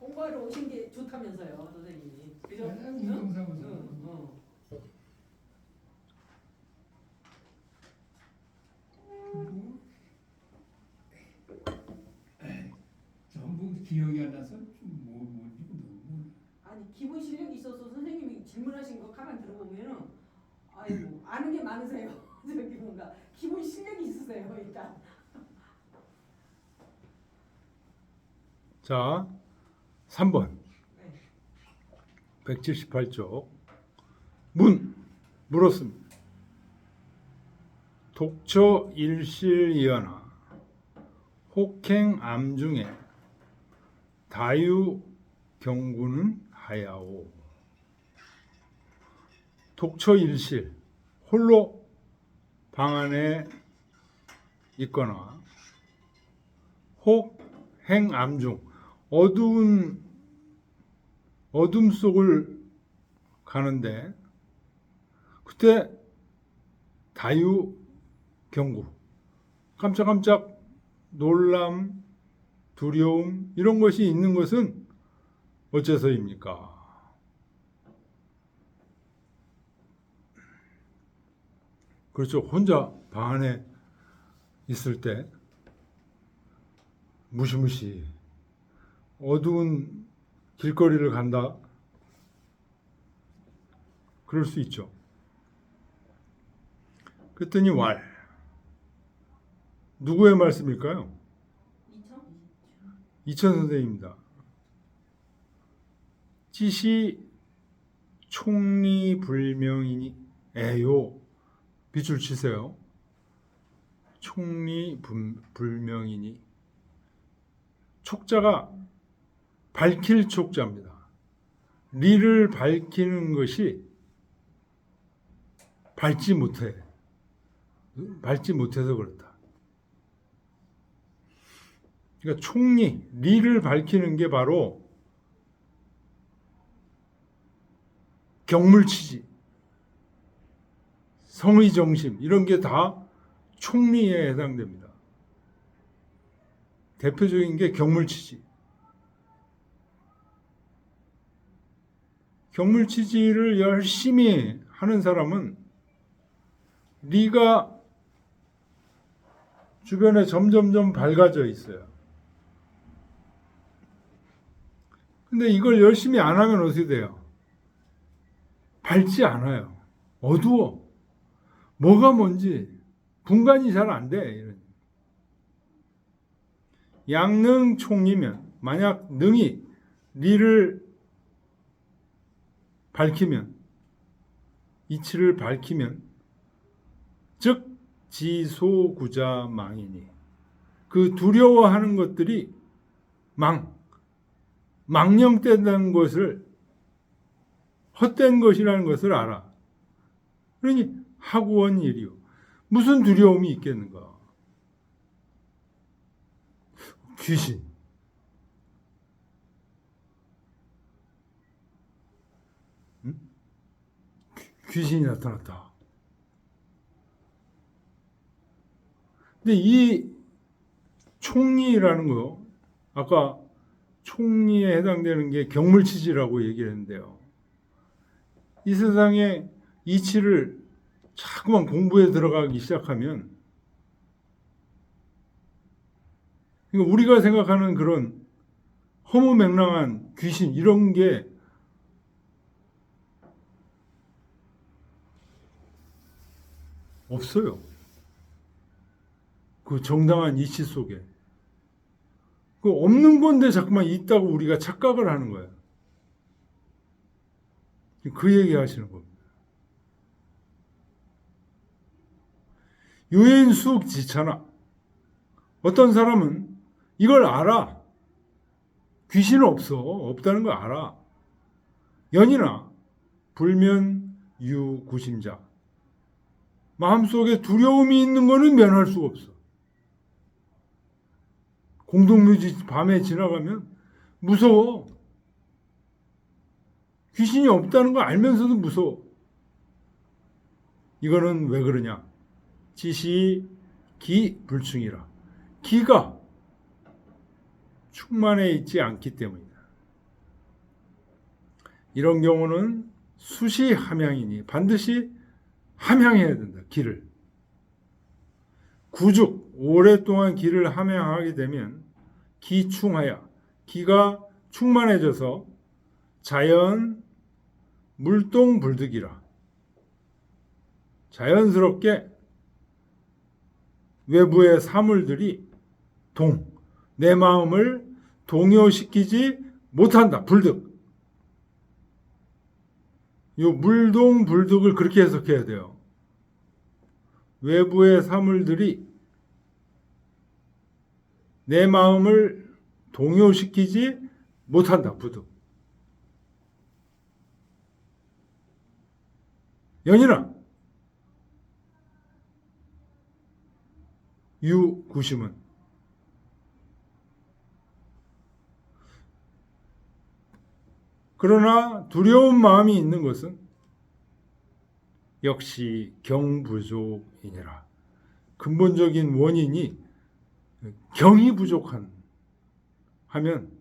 공부하러 오신 게 좋다면서요, 선생님이. 그죠? 네, 응? 응, 응. 뭐, 전부 기억이 안 나서 좀뭐 뭔지 너무 아니 기본 실력이 있어서 선생님이 질문하신 거 가만 들어보면은 아이고 아는 게 많으세요. 저기 뭔가 기본 실력이 있으세요 일단. 자, 3번. 네. 178쪽. 문. 물었습니다. 독처 일실이하나 혹행 암 중에 다유 경구는 하야오. 독처 일실 홀로 방 안에 있거나 혹 행 암 중 어두운 어둠 속을 가는데 그때 다유 경구 깜짝깜짝 놀람 두려움 이런 것이 있는 것은 어째서입니까? 그렇죠. 혼자 방 안에 있을 때 무시무시 어두운 길거리를 간다. 그럴 수 있죠. 그랬더니 왈. 누구의 말씀일까요? 2천? 이천 선생입니다. 지시 총리 불명이니 에요. 빛을 치세요. 총리불명이니 촉자가 밝힐 촉자입니다. 리를 밝히는 것이 밝지 못해. 밝지 못해서 그렇다. 그러니까 총리, 리를 밝히는 게 바로 경물치지, 성의정심 이런 게 다 총리에 해당됩니다. 대표적인 게 경물치지. 경물치지를 열심히 하는 사람은 리가 주변에 점점점 밝아져 있어요. 근데 이걸 열심히 안 하면 어떻게 돼요? 밝지 않아요. 어두워. 뭐가 뭔지 분간이 잘 안 돼. 이런. 양능 총이면 만약 능이 리를 밝히면 이치를 밝히면 즉 지소구자 망이니 그 두려워하는 것들이 망 망령된다는 것을 헛된 것이라는 것을 알아. 그러니 하구원 일이요. 무슨 두려움이 있겠는가? 귀신. 응? 귀- 귀신이 나타났다. 근데 이 총리라는 거, 아까 총리에 해당되는 게 경물치지라고 얘기를 했는데요. 이 세상에 이치를 자꾸만 공부에 들어가기 시작하면 그러니까 우리가 생각하는 그런 허무맹랑한 귀신 이런 게 없어요. 그 정당한 이치 속에. 그 없는 건데 자꾸만 있다고 우리가 착각을 하는 거예요. 그 얘기 하시는 겁니다. 유인숙 지천아. 어떤 사람은 이걸 알아. 귀신은 없어. 없다는 걸 알아. 연이나 불면 유구심자. 마음속에 두려움이 있는 거는 면할 수가 없어. 공동묘지 밤에 지나가면 무서워. 귀신이 없다는 걸 알면서도 무서워. 이거는 왜 그러냐? 지시 기 불충이라. 기가 충만해 있지 않기 때문이다. 이런 경우는 수시 함양이니 반드시 함양해야 된다. 길을. 구죽 오랫동안 길을 함양하게 되면 기충하여 기가 충만해져서 자연 물동불득이라 자연스럽게 외부의 사물들이 동, 내 마음을 동요시키지 못한다. 불득. 요 물동불득을 그렇게 해석해야 돼요. 외부의 사물들이 내 마음을 동요시키지 못한다. 부득. 연인아 유구심은 그러나 두려운 마음이 있는 것은 역시 경부족이니라. 근본적인 원인이 경이 부족한 하면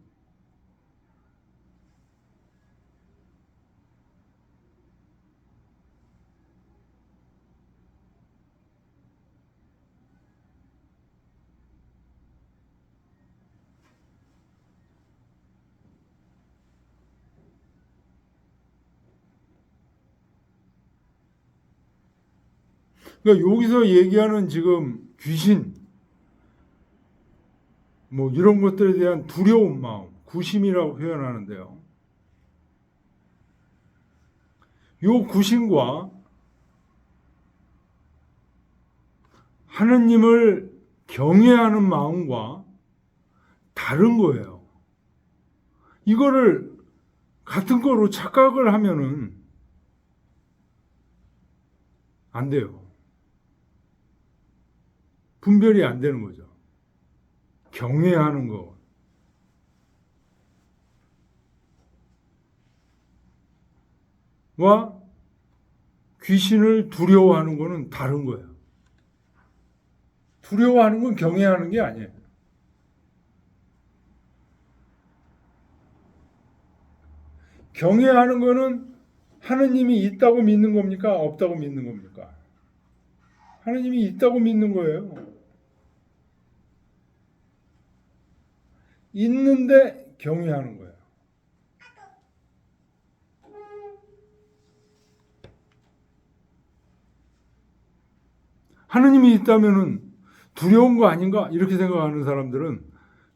그러니까 여기서 얘기하는 지금 귀신 뭐 이런 것들에 대한 두려운 마음, 구심이라고 표현하는데요. 요 구심과 하느님을 경외하는 마음과 다른 거예요. 이거를 같은 거로 착각을 하면은 안 돼요. 분별이 안 되는 거죠. 경외하는 거. 와 귀신을 두려워하는 거는 다른 거예요. 두려워하는 건 경외하는 게 아니에요. 경외하는 거는 하느님이 있다고 믿는 겁니까? 없다고 믿는 겁니까? 하느님이 있다고 믿는 거예요. 있는데 경외하는 거예요. 하느님이 있다면은 두려운 거 아닌가? 이렇게 생각하는 사람들은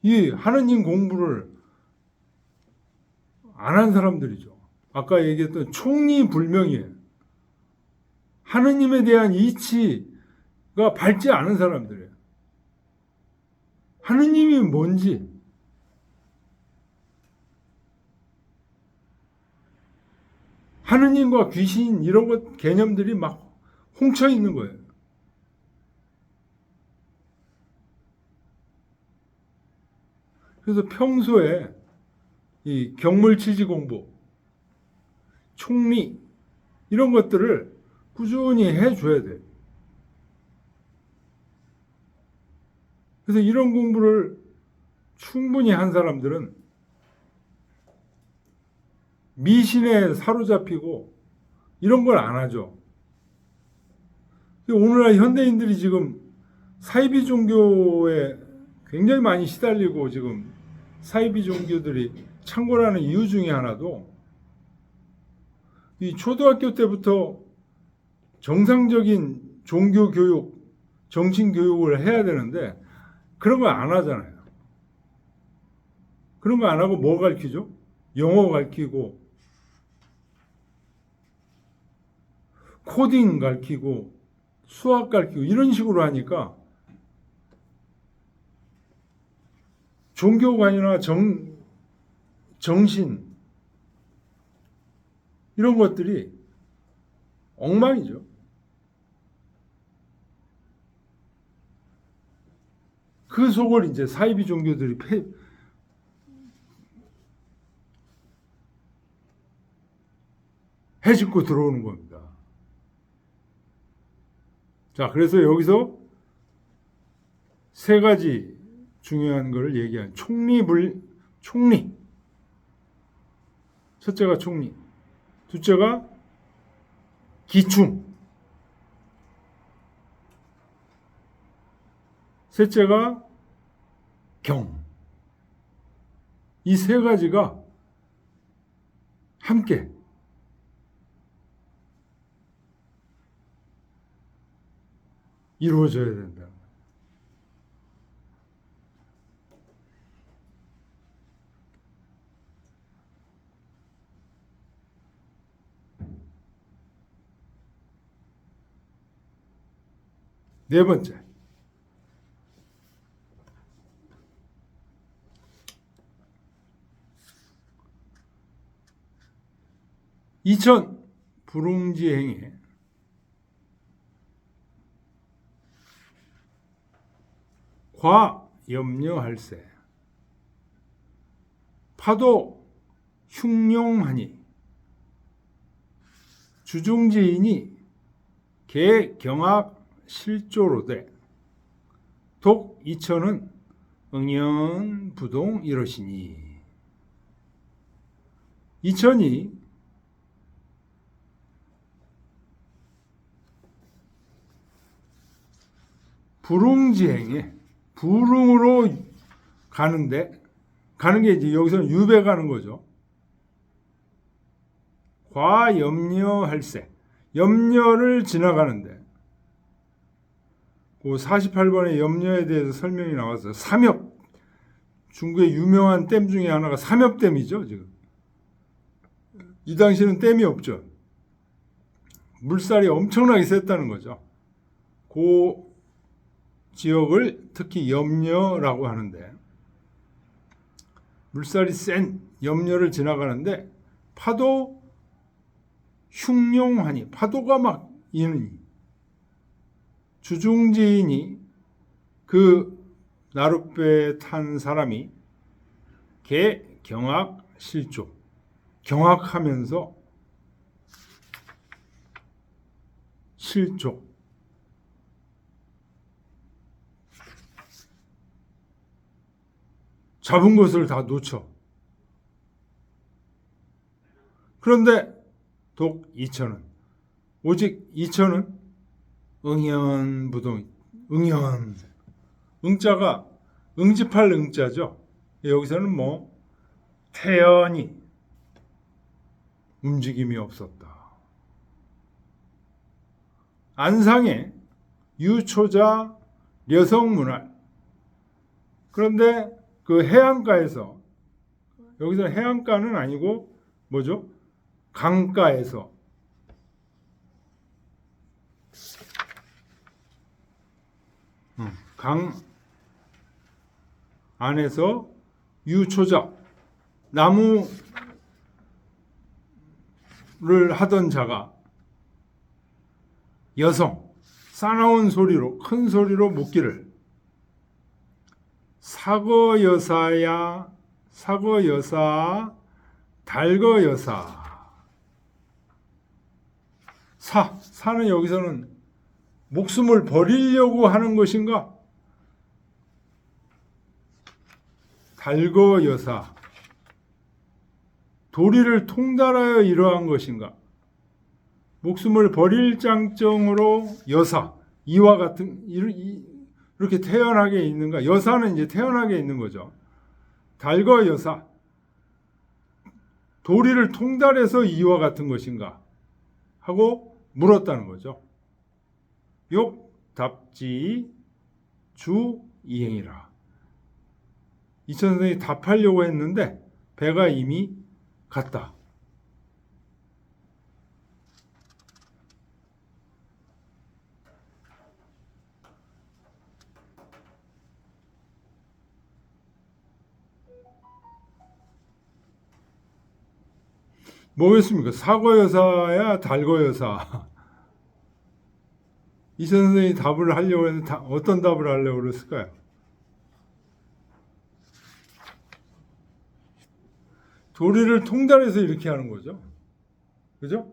이 하느님 공부를 안 한 사람들이죠. 아까 얘기했던 총리 불명이에요. 하느님에 대한 이치가 밝지 않은 사람들이에요. 하느님이 뭔지 하느님과 귀신 이런 것 개념들이 막 홍쳐 있는 거예요. 그래서 평소에 이 경물치지 공부, 총리 이런 것들을 꾸준히 해줘야 돼. 그래서 이런 공부를 충분히 한 사람들은 미신에 사로잡히고 이런 걸 안 하죠. 오늘날 현대인들이 지금 사이비 종교에 굉장히 많이 시달리고 지금 사이비 종교들이 창궐하는 이유 중에 하나도 이 초등학교 때부터 정상적인 종교 교육, 정신 교육을 해야 되는데 그런 거 안 하잖아요. 그런 거 안 하고 뭐 가르치죠? 영어 가르치고 코딩 가르치고 수학 가르치고 이런 식으로 하니까 종교관이나 정, 정신 이런 것들이 엉망이죠. 그 속을 이제 사이비 종교들이 패, 해집고 들어오는 겁니다. 자, 그래서 여기서 세 가지 중요한 것을 얘기한 총리불 총리 첫째가 총리 둘째가 기충. 셋째가 경. 이 세 가지가 함께 이루어져야 된다. 네 번째. 이천 불응지행에 과 염려할세. 파도 흉룡하니. 주중지인이 개경악 실조로되 독 이천은 응연 부동 이러시니. 이천이 불응지행에 불응으로 가는데 가는 게 이제 여기서는 유배 가는 거죠. 과 염려할세 염려를 지나가는데 그 48번의 염려에 대해서 설명이 나왔어요. 삼엽 중국의 유명한 댐 중에 하나가 삼엽댐이죠. 지금 이 당시는 댐이 없죠. 물살이 엄청나게 셌다는 거죠. 그 지역을 특히 염려라고 하는데 물살이 센 염려를 지나가는데 파도 흉룡하니 파도가 막 이느니 주중지인이 그 나룻배에 탄 사람이 개 경악 실조 경악하면서 실조 잡은 것을 다 놓쳐. 그런데 독 이천은 오직 이천은 응연부동 응연 응자가 응집할 응자죠. 여기서는 뭐 태연히 움직임이 없었다. 안상의 유초자 려성문활 그런데 그 해안가에서 여기서 해안가는 아니고 뭐죠? 강가에서 음, 강 안에서 유초자 나무를 하던 자가 여성 싸나운 소리로 큰 소리로 묻기를 사거 여사야 사거 여사 달거 여사 사 사는 여기서는 목숨을 버리려고 하는 것인가? 달거 여사 도리를 통달하여 이러한 것인가? 목숨을 버릴 장정으로 여사 이와 같은 이- 이- 이렇게 태연하게 있는가? 여사는 이제 태연하게 있는 거죠. 달거 여사 도리를 통달해서 이와 같은 것인가? 하고 물었다는 거죠. 욕 답지 주 이행이라. 이천 선생이 답하려고 했는데 배가 이미 갔다. 뭐겠습니까? 사과 여사야 달거 여사. 이천 선생이 답을 하려고 했는데 다- 어떤 답을 하려고 그랬을까요? 도리를 통달해서 이렇게 하는 거죠. 그죠?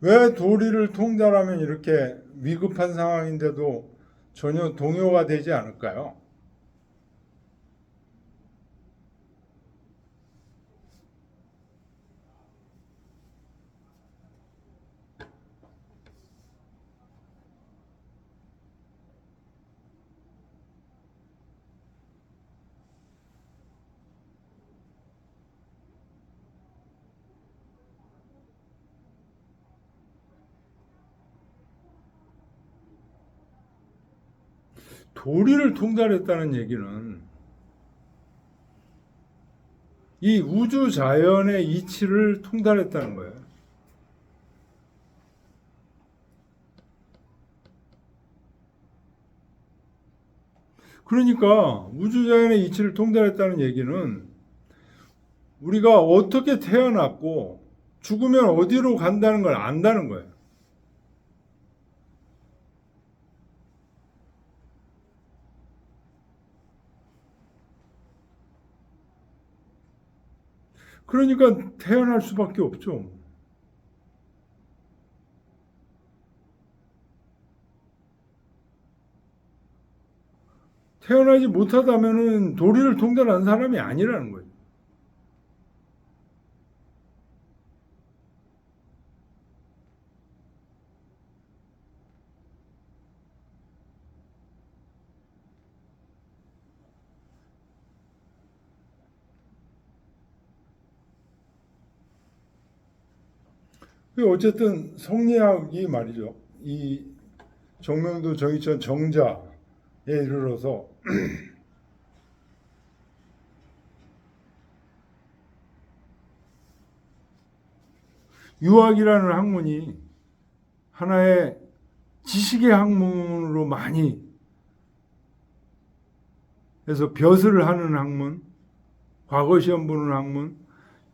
왜 도리를 통달하면 이렇게 위급한 상황인데도 전혀 동요가 되지 않을까요? 도리를 통달했다는 얘기는 이 우주 자연의 이치를 통달했다는 거예요. 그러니까 우주 자연의 이치를 통달했다는 얘기는 우리가 어떻게 태어났고 죽으면 어디로 간다는 걸 안다는 거예요. 그러니까 태어날 수밖에 없죠. 태어나지 못하다면은 도리를 통달한 사람이 아니라는 거예요. 그 어쨌든 성리학이 말이죠. 이 정명도 정의천 정자에 이르러서 유학이라는 학문이 하나의 지식의 학문으로 많이 해서 벼슬을 하는 학문, 과거 시험 보는 학문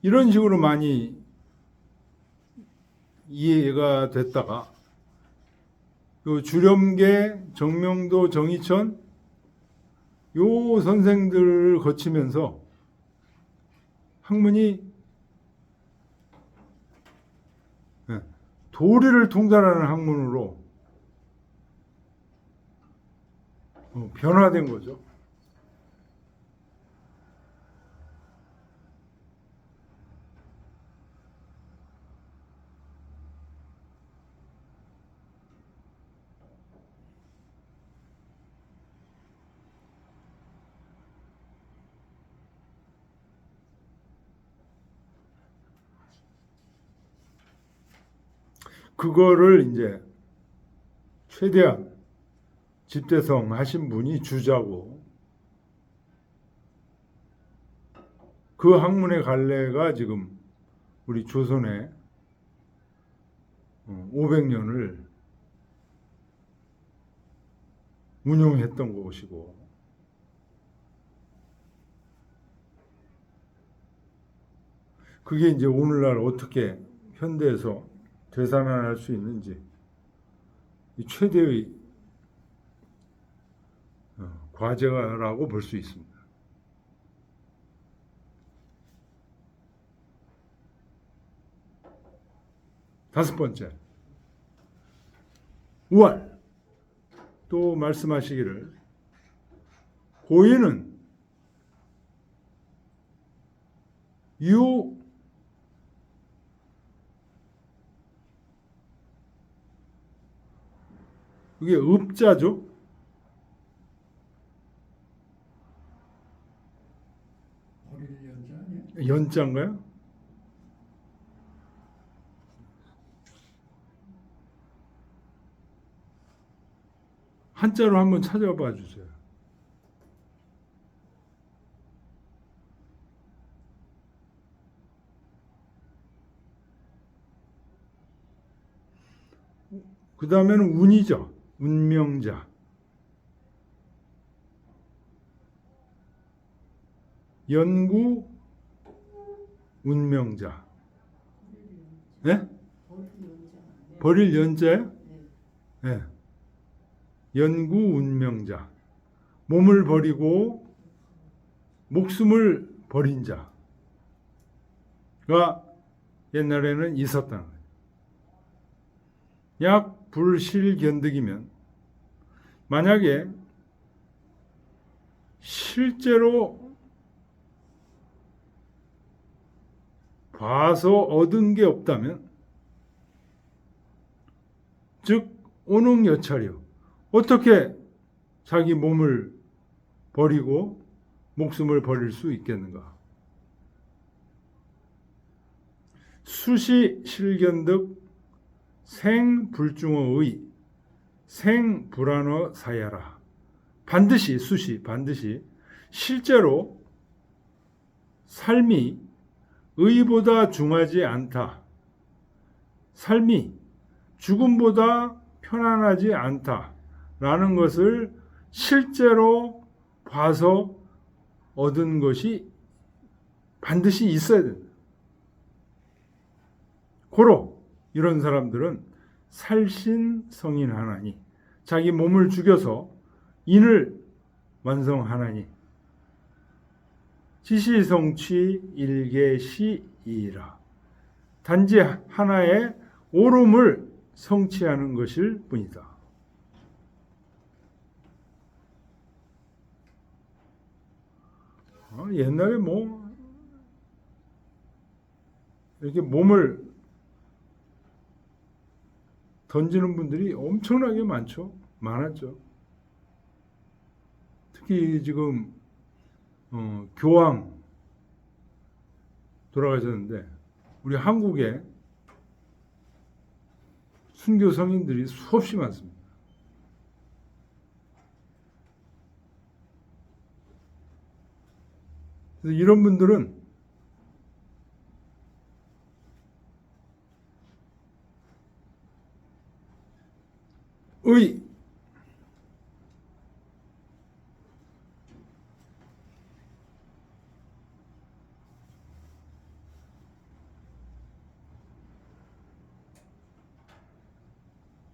이런 식으로 많이 이해가 됐다가 그 주렴계, 정명도, 정의천 요 선생들을 거치면서 학문이 예, 도리를 통달하는 학문으로 어, 변화된 거죠. 그거를 이제 최대한 집대성 하신 분이 주자고. 그 학문의 갈래가 지금 우리 조선의 500년을 운용했던 것이고. 그게 이제 오늘날 어떻게 현대에서 되살아날 수 있는지 이 최대의 어, 과제라고 볼 수 있습니다. 다섯 번째, 우알. 또 말씀하시기를 고인은 유 그게 읍자죠. 연자인가요? 한자로 한번 찾아봐 주세요. 그 다음에는 운이죠. 운명자. 연구 운명자. 네? 버릴 연자요? 네. 연구 운명자. 몸을 버리고 목숨을 버린 자가 옛날에는 있었다는 거예요. 약 불실견득이면 만약에 실제로 봐서 얻은 게 없다면 즉 오능여찰이요 어떻게 자기 몸을 버리고 목숨을 버릴 수 있겠는가? 수시 실견득 생불중어의 생불안어 사야라 반드시 수시 반드시 실제로 삶이 의보다 중하지 않다. 삶이 죽음보다 편안하지 않다. 라는 것을 실제로 봐서 얻은 것이 반드시 있어야 된다. 고로 이런 사람들은 살신 성인 하나니 자기 몸을 죽여서 인을 완성하나니 지시성취 일개시이라 단지 하나의 오름을 성취하는 것일 뿐이다. 어, 옛날에 뭐 이렇게 몸을 던지는 분들이 엄청나게 많죠. 많았죠. 특히 지금 어, 교황 돌아가셨는데 우리 한국에 순교 성인들이 수없이 많습니다. 그래서 이런 분들은 의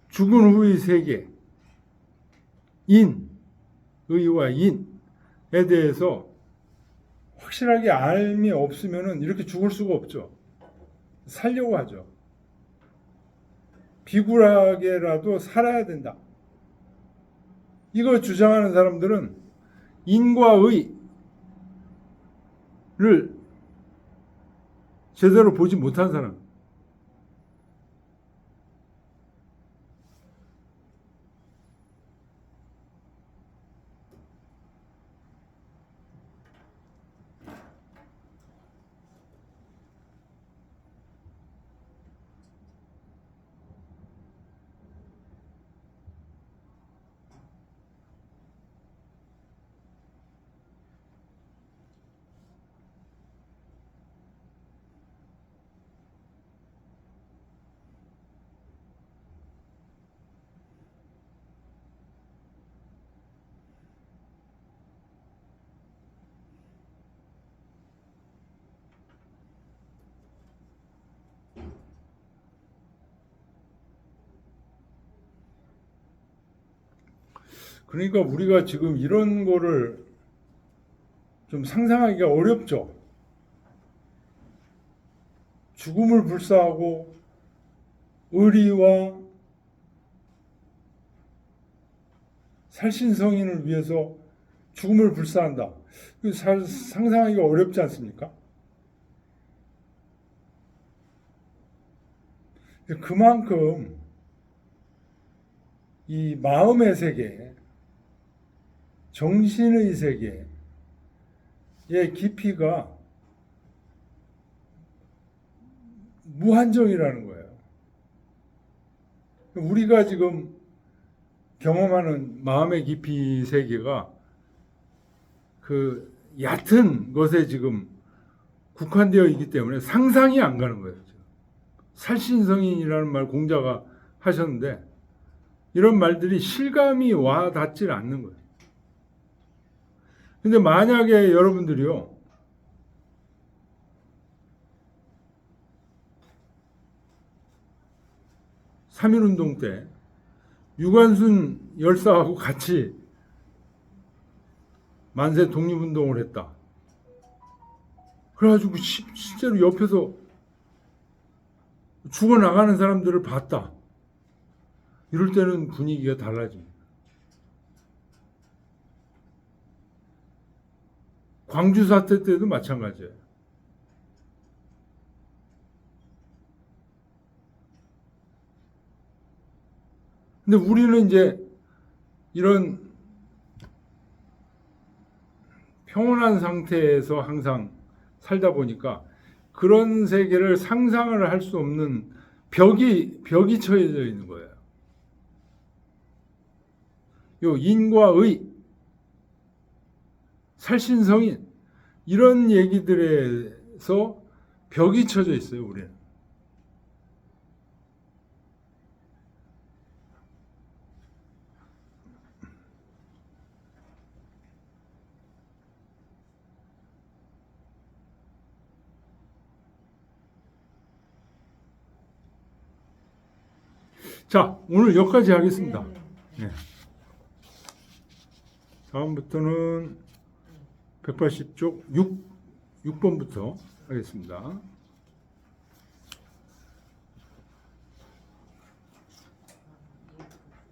죽은 후의 세계, 인, 의와 인에 대해서 확실하게 알미 없으면 이렇게 죽을 수가 없죠. 살려고 하죠. 비굴하게라도 살아야 된다. 이거 주장하는 사람들은 인과 의를 제대로 보지 못한 사람. 그러니까 우리가 지금 이런 거를 좀 상상하기가 어렵죠. 죽음을 불사하고 의리와 살신 성인을 위해서 죽음을 불사한다. 상상하기가 어렵지 않습니까? 그만큼 이 마음의 세계, 정신의 세계의 깊이가 무한정이라는 거예요. 우리가 지금 경험하는 마음의 깊이 세계가 그 얕은 것에 지금 국한되어 있기 때문에 상상이 안 가는 거예요. 살신성인이라는 말 공자가 하셨는데 이런 말들이 실감이 와 닿질 않는 거예요. 근데 만약에 여러분들이요, 삼일운동 때 유관순 열사하고 같이 만세 독립운동을 했다. 그래가지고 시- 실제로 옆에서 죽어나가는 사람들을 봤다. 이럴 때는 분위기가 달라집니다. 광주 사태 때도 마찬가지예요. 근데 우리는 이제 이런 평온한 상태에서 항상 살다 보니까 그런 세계를 상상을 할 수 없는 벽이 벽이 처해져 있는 거예요. 요 인과 의, 살신성인 이런 얘기들에서 벽이 쳐져 있어요. 우리는. 자, 오늘 여기까지 하겠습니다. 네, 네. 다음부터는 180쪽 6, 6번부터 하겠습니다.